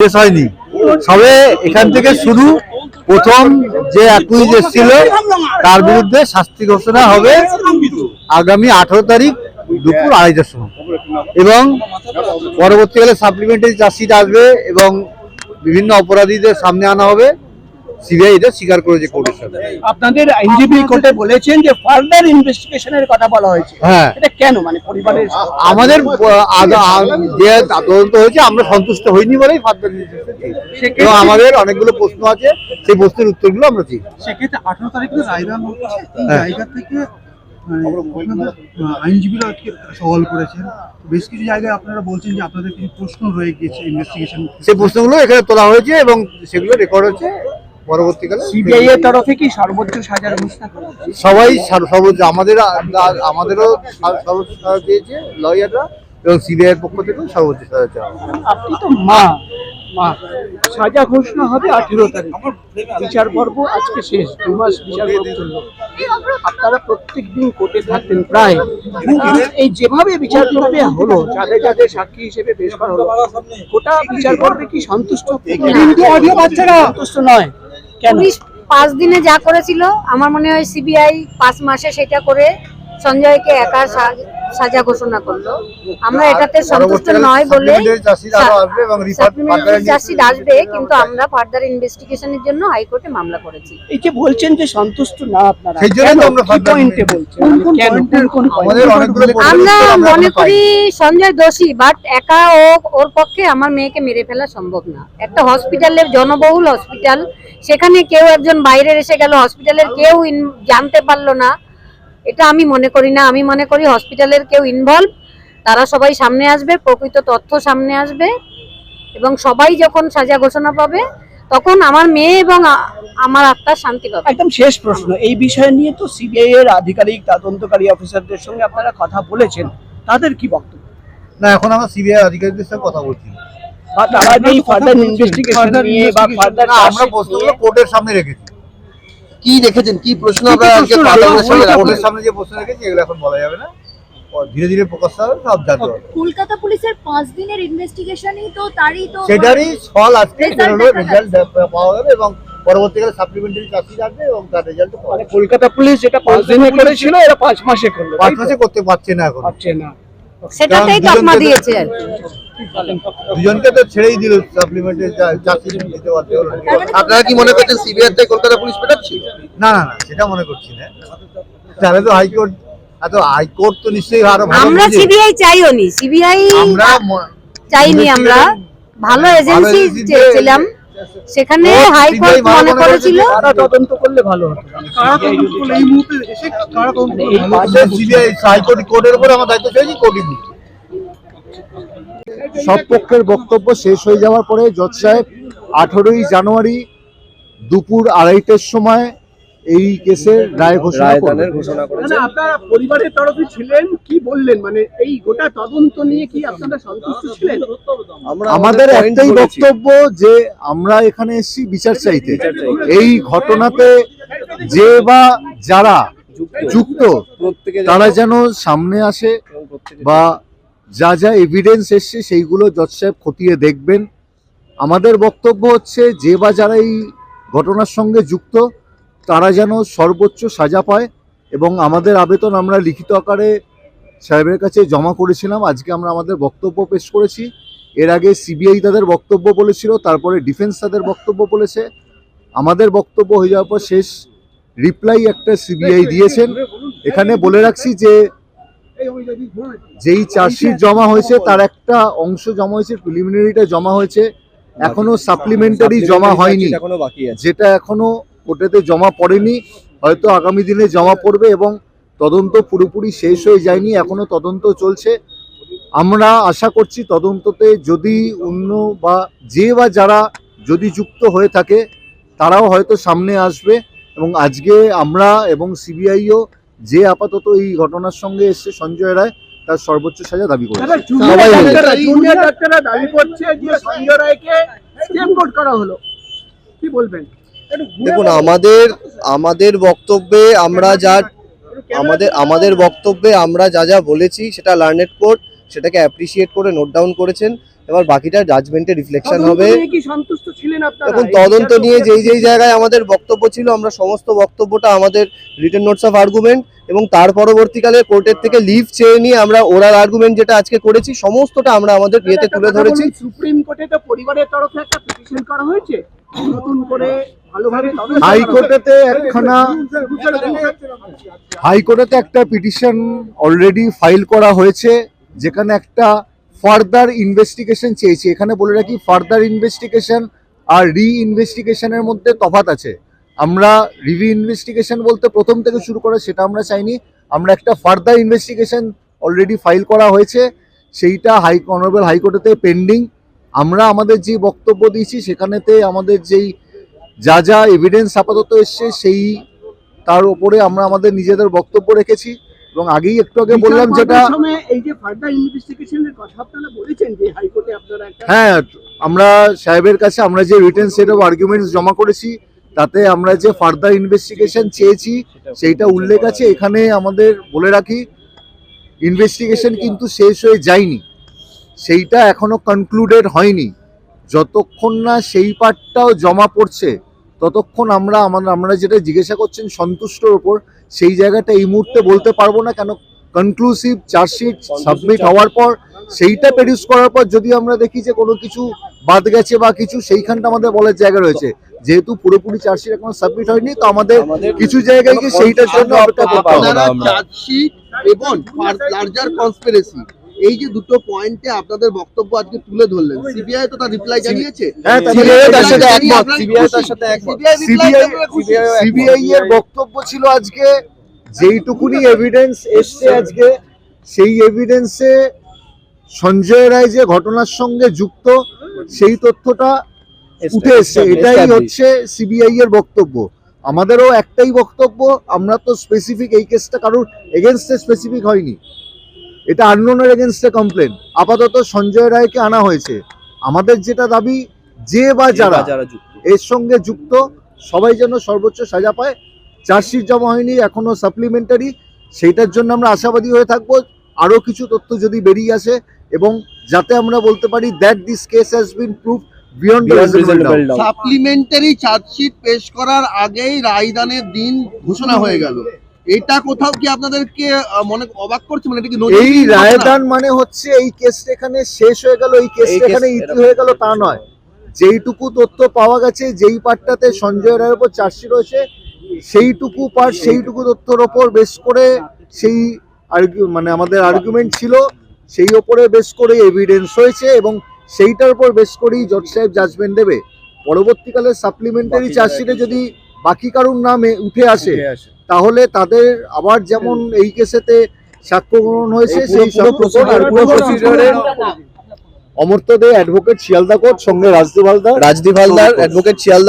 শেষ হয়নি। সবে এখান থেকে শুরু প্রথম যে অ্যাকুইজ এসেছিল, তার বিরুদ্ধে শাস্তি ঘোষণা হবে আগামী আঠারো তারিখ দুপুর আড়াইটার সময়। এবং পরবর্তীকালে সাপ্লিমেন্টারি চার্জশিট আসবে এবং বিভিন্ন অপরাধীদের সামনে আনা হবে। সিবিআই এটা স্বীকার করেছে কোর্টের সাথে। আপনাদের আইনজীবী কোর্টে বলেছেন যে ফার্দার ইনভেস্টিগেশনের কথা বলা হয়েছে। হ্যাঁ। এটা কেন? মানে পরিবারের আমাদের আহ, যে তদন্ত হয়েছে আমরা সন্তুষ্ট হইনি বলেই ফার্দার আমাদের অনেকগুলো প্রশ্ন আছে সেই প্রশ্নের উত্তরগুলো আমরা চাই সেক্ষেত্রে আঠারো তারিখে রায়দান হচ্ছে হ্যাঁ। জায়গা থেকে মানে আইনজীবীরা আজকে সওয়াল করেছেন। বেশ কিছু জায়গায় আপনারা বলছেন যে আপনাদের কিছু প্রশ্ন রয়ে গেছে ইনভেস্টিগেশন সেই প্রশ্নগুলো এখানে তোলা হয়েছে এবং সেগুলো রেকর্ড হচ্ছে পরবর্তীকালে সিবিআই এর তরফে কি সর্বোচ্চ সাজার ঘোষণা সবাই সর্বোচ্চ আমাদের আমাদেরও সার- সর্বোচ্চ সাজা চেয়েছে লয়াররা এবং সিবিআই এর পক্ষ থেকেও সর্বোচ্চ সাজা চাওয়া আপনি তো মা মা সাজা ঘোষণা হবে আঠেরো তারিখ। বিচার পর্ব আজকে শেষ দু মাস বিচার পর্ব চলল। আপনারা প্রত্যেক দিন কোর্টে থাকতেন প্রায়। এই যেভাবে বিচার পর্বে হলো যাদের যাদের সাক্ষী হিসেবে পেশ করা হলো গোটা বিচার পর্বে কি সন্তুষ্ট? কিন্তু অডিও সন্তুষ্ট নয়। পুলিশ পাঁচ দিনে যা করেছিল, আমার মনে হয় সিবিআই পাঁচ মাসে সেটা করে সঞ্জয়কে একা সাজা ঘোষণা করল। আমরা এটাতে সন্তুষ্ট নয় বলে আরও আসবে কিন্তু আমরা ফার্দার ইনভেস্টিগেশনের জন্য হাইকোর্টে মামলা করেছি। এই যে বলছেন যে সন্তুষ্ট না আপনারা সেই জন্য আমরা পয়েন্টে মনে করি সঞ্জয় দোষী বাট একা ও ওর পক্ষে আমার মেয়েকে মেরে ফেলা সম্ভব না। একটা হসপিটালের জনবহুল হসপিটাল সেখানে কেউ একজন বাইরের এসে গেল হসপিটালের কেউ জানতে পারল না। এটা আমি মনে করি না। আমি মনে করি হসপিটালের কেউ ইনভলভ তারা সবাই সামনে আসবে প্রকৃত তথ্য সামনে আসবে এবং সবাই যখন সাজা ঘোষণা পাবে তখন আমার মেয়ে এবং আমার আত্মার শান্তি পাবে। একদম শেষ প্রশ্ন এই বিষয় নিয়ে তো সিবিআই এর আধিকারিক তদন্তকারী অফিসারদের সঙ্গে আপনারা কথা বলেছেন। তাদের কি বক্তব্য? না এখন আমরা সিবিআই আধিকারিকদের সাথে কথা বলছি। বা তারা যে ফার্দার ইনভেস্টিগেশন নিয়ে বা ফার্দার আমরা প্রশ্নগুলো কোর্টের সামনে রেখেছি। কি রেখেছেন কি প্রশ্ন কি কি আপনারা আজকে পাঠানোর সামনে যে প্রশ্ন রেখেছি এগুলো এখন বলা যাবে না। ধীরে ধীরে প্রকাশ হবে সব জানতে হবে কলকাতা পুলিশের পাঁচ দিনের ইনভেস্টিগেশনই তো তারই তো সেটারই ফল আজকে বেরোলো রেজাল্ট পাওয়া যাবে এবং পরবর্তীকালে সাপ্লিমেন্টারি চার্জশিট আসবে এবং তার রেজাল্ট মানে কলকাতা পুলিশ যেটা পাঁচ দিনে করেছিল এরা পাঁচ মাসে করল পাঁচ মাসে করতে পারছে না এখন। পারছে না। সেটাতেই তকমা দিয়েছে আর কি। দুজনকে তো ছেড়েই দিল দিতে পারতে হলো। আপনারা কি মনে করছেন সিবিআই থেকে কলকাতা পুলিশ পেটাচ্ছে? না না না সেটা মনে করছি না। তাহলে তো হাইকোর্ট এত হাইকোর্ট তো নিশ্চয়ই আরও আমরা সিবিআই চাইও নি। সিবিআই আমরা চাইনি আমরা। ভালো এজেন্সি চেয়েছিলাম সেখানে হাইকোর্ট মনে মনে করেছিল। তারা তদন্ত করলে ভালো হতো। কারা তদন্ত করলে? এই মুহূর্তে এসে কারা তদন্ত এই? সিবিআই হাইকোর্ট কোর্টের উপরে আমার দায়িত্ব ছেড়েছি কোর্টই। সব পক্ষের বক্তব্য শেষ হয়ে যাওয়ার পরে জজ সাহেব আঠারোই জানুয়ারি দুপুর আড়াইটের সময় এই কেসের রায় ঘোষণা মানে আপনারা পরিবারের তরফে ছিলেন কি বললেন? মানে এই গোটা তদন্ত নিয়ে কি আপনারা সন্তুষ্ট ছিলেন? আমাদের একটাই বক্তব্য যে আমরা এখানে এসেছি বিচার চাইতে। এই ঘটনাতে যে বা যারা যুক্ত। তারা যেন সামনে আসে বা যা যা এভিডেন্স এসছে সেইগুলো জজ সাহেব খতিয়ে দেখবেন। আমাদের বক্তব্য হচ্ছে যে বা যারা এই ঘটনার সঙ্গে যুক্ত তারা যেন সর্বোচ্চ সাজা পায় এবং আমাদের আবেদন আমরা লিখিত আকারে সাহেবের কাছে জমা করেছিলাম। আজকে আমরা আমাদের বক্তব্য পেশ করেছি। এর আগে সিবিআই তাদের বক্তব্য বলেছিল তারপরে ডিফেন্স তাদের বক্তব্য বলেছে। আমাদের বক্তব্য হয়ে যাওয়ার পর শেষ রিপ্লাই একটা সিবিআই দিয়েছেন। এখানে বলে রাখছি যে যেই চার্জশিট জমা হয়েছে তার একটা অংশ জমা হয়েছে প্রিলিমিনারিটা জমা হয়েছে। এখনও সাপ্লিমেন্টারি জমা হয়নি। যেটা এখনও কোর্টেতে জমা পড়েনি হয়তো আগামী দিনে জমা পড়বে এবং তদন্ত পুরোপুরি শেষ হয়ে যায়নি এখনও তদন্ত চলছে। আমরা আশা করছি তদন্ততে যদি অন্য বা যে বা যারা যদি যুক্ত হয়ে থাকে তারাও হয়তো সামনে আসবে এবং আজকে আমরা এবং সিবিআইও যে আপাতত এই ঘটনার সঙ্গে এসছে সঞ্জয় রায় তার সর্বোচ্চ সাজা দাবি করেছে। জুনিয়র ডাক্তাররা দাবি করছে যে সঞ্জয় রায়কে করা হলো। কি বলবেন? দেখুন আমাদের আমাদের বক্তব্যে আমরা যা আমাদের আমাদের বক্তব্যে আমরা যা যা বলেছি সেটা লার্নেড কোর্ট সেটাকে অ্যাপ্রিসিয়েট করে নোট ডাউন করেছেন। এবার বাকিটা জাজমেন্টে রিফ্লেকশন হবে। নিয়ে কি সন্তুষ্ট ছিলেন আপনারা? এখন তদন্ত নিয়ে যেই যেই জায়গায় আমাদের বক্তব্য ছিল আমরা সমস্ত বক্তব্যটা আমাদের রিটেন নোটস অফ আর্গুমেন্ট এবং তার পরবর্তীকালে কোর্টের থেকে লিভ চেয়ে নিয়ে আমরা ওরাল আর্গুমেন্ট যেটা আজকে করেছি সমস্তটা আমরা আমাদের ইয়েতে তুলে ধরেছি। সুপ্রিম কোর্টে তো পরিবারের তরফে একটা পিটিশন করা হয়েছে। নতুন করে ভালোভাবে হাইকোর্টেতে একখানা হাইকোর্টেতে একটা পিটিশন অলরেডি ফাইল করা হয়েছে যেখানে একটা ফার্দার ইনভেস্টিগেশন চেয়েছি। এখানে বলে রাখি ফার্দার ইনভেস্টিগেশন আর রি ইনভেস্টিগেশনের মধ্যে তফাৎ আছে। আমরা রিভিউ ইনভেস্টিগেশন বলতে প্রথম থেকে শুরু করে সেটা আমরা চাইনি। আমরা একটা ফার্দার ইনভেস্টিগেশন অলরেডি ফাইল করা হয়েছে। সেইটা হাই অনারেবল হাইকোর্টেতে পেন্ডিং আমরা আমাদের যে বক্তব্য দিয়েছি, সেখানেতে আমাদের যেই যা যা এভিডেন্স আপাতত এসছে, সেই তার উপরে আমরা আমাদের নিজেদের বক্তব্য রেখেছি। এবং আগেই একটু আগে বললাম যেটা এই যে ফার্দার ইনভেস্টিগেশনের কথা আপনারা বলেছেন যে হাইকোর্টে আপনারা হ্যাঁ আমরা সাহেবের কাছে আমরা যে রিটার্ন সেট অফ আর্গুমেন্টস জমা করেছি তাতে আমরা যে ফার্দার ইনভেস্টিগেশন চেয়েছি সেইটা উল্লেখ আছে। এখানে আমাদের বলে রাখি ইনভেস্টিগেশন কিন্তু শেষ হয়ে যায়নি। সেইটা এখনও কনক্লুডেড হয়নি। যতক্ষণ না সেই পার্টটাও জমা পড়ছে ততক্ষণ আমরা আমরা আমরা যেটা জিজ্ঞাসা করছেন সন্তুষ্টর ওপর সেই জায়গাটা এই মুহূর্তে বলতে পারব না কেন কনক্লুসিভ চার্জশিট সাবমিট হওয়ার পর সেইটা প্রডিউস করার পর যদি আমরা দেখি যে কোনো কিছু বাদ গেছে বা কিছু সেইখানটা আমাদের বলার জায়গা রয়েছে। যেহেতু পুরোপুরি চার্জশিট এখন সাবমিট হয়নি তো আমাদের আমাদের কিছু জায়গায় গিয়ে সেইটার জন্য অপেক্ষা করতে হবে। চার্জশিট এবং লার্জার কনস্পিরেসি এই যে দুটো পয়েন্টে আপনাদের বক্তব্য আজকে তুলে ধরলেন সিবিআই তো তার রিপ্লাই জানিয়েছে? হ্যাঁ তাদের তার সাথে একমত সিবিআই তার সাথে একমত। CBI reply CBI আপনারা খুশি? সিবিআই এর বক্তব্য ছিল আজকে যেইটুকুনি এভিডেন্স এসছে আজকে সেই এভিডেন্সে সঞ্জয় রায় যে ঘটনার সঙ্গে যুক্ত সেই তথ্যটা উঠে এসছে। এটাই হচ্ছে সিবিআই এর বক্তব্য। আমাদেরও একটাই বক্তব্য আমরা তো স্পেসিফিক এই কেসটা কারোর এগেনস্টে স্পেসিফিক হয়নি। এটা আননোনের এগেনস্টে কমপ্লেন আপাতত সঞ্জয় রায়কে আনা হয়েছে। আমাদের যেটা দাবি যে বা যারা যারা যুক্ত। এর সঙ্গে যুক্ত সবাই যেন সর্বোচ্চ সাজা পায়। চার্জশিট জমা হয়নি এখনও সাপ্লিমেন্টারি সেইটার জন্য আমরা আশাবাদী হয়ে থাকব। আরও কিছু তথ্য যদি বেরিয়ে আসে এবং যাতে আমরা বলতে পারি that this case has been prove beyond supplementary chargesheet পেশ করার আগেই রায়দানের দিন ঘোষণা হয়ে গেল। এটা কোথাও কি আপনাদেরকে মনে অবাক করছে? মানে এটা কি এই রায়দান মানে হচ্ছে এই কেসটা এখানে শেষ হয়ে গেল এই কেসটা এখানে ইতি হয়ে গেল তা নয়। যেইটুকু তথ্য পাওয়া গেছে যেই পার্টটাতে সঞ্জয় রায়ের উপর চার্জশিট রয়েছে সেইটুকু পার্ট সেইটুকু তথ্যর ওপর বেশ করে সেই মানে আমাদের আর্গুমেন্ট ছিল সেই ওপরে বেশ করে এভিডেন্স হয়েছে এবং সেইটার উপর বেশ করেই জজ সাহেব জাজমেন্ট দেবে। পরবর্তীকালে সাপ্লিমেন্টারি চার্জশিটে যদি বাকি কারুর নামে উঠে আসে। তাহলে তাদের আবার যেমন এই কেসেতে সাক্ষ্য গ্রহণ হয়েছে। সেই অমর্ত্য দে অ্যাডভোকেট শিয়ালদা কোর্ট সঙ্গে রাজদীপ হালদার। রাজদীপ হালদার অ্যাডভোকেট শিয়ালদা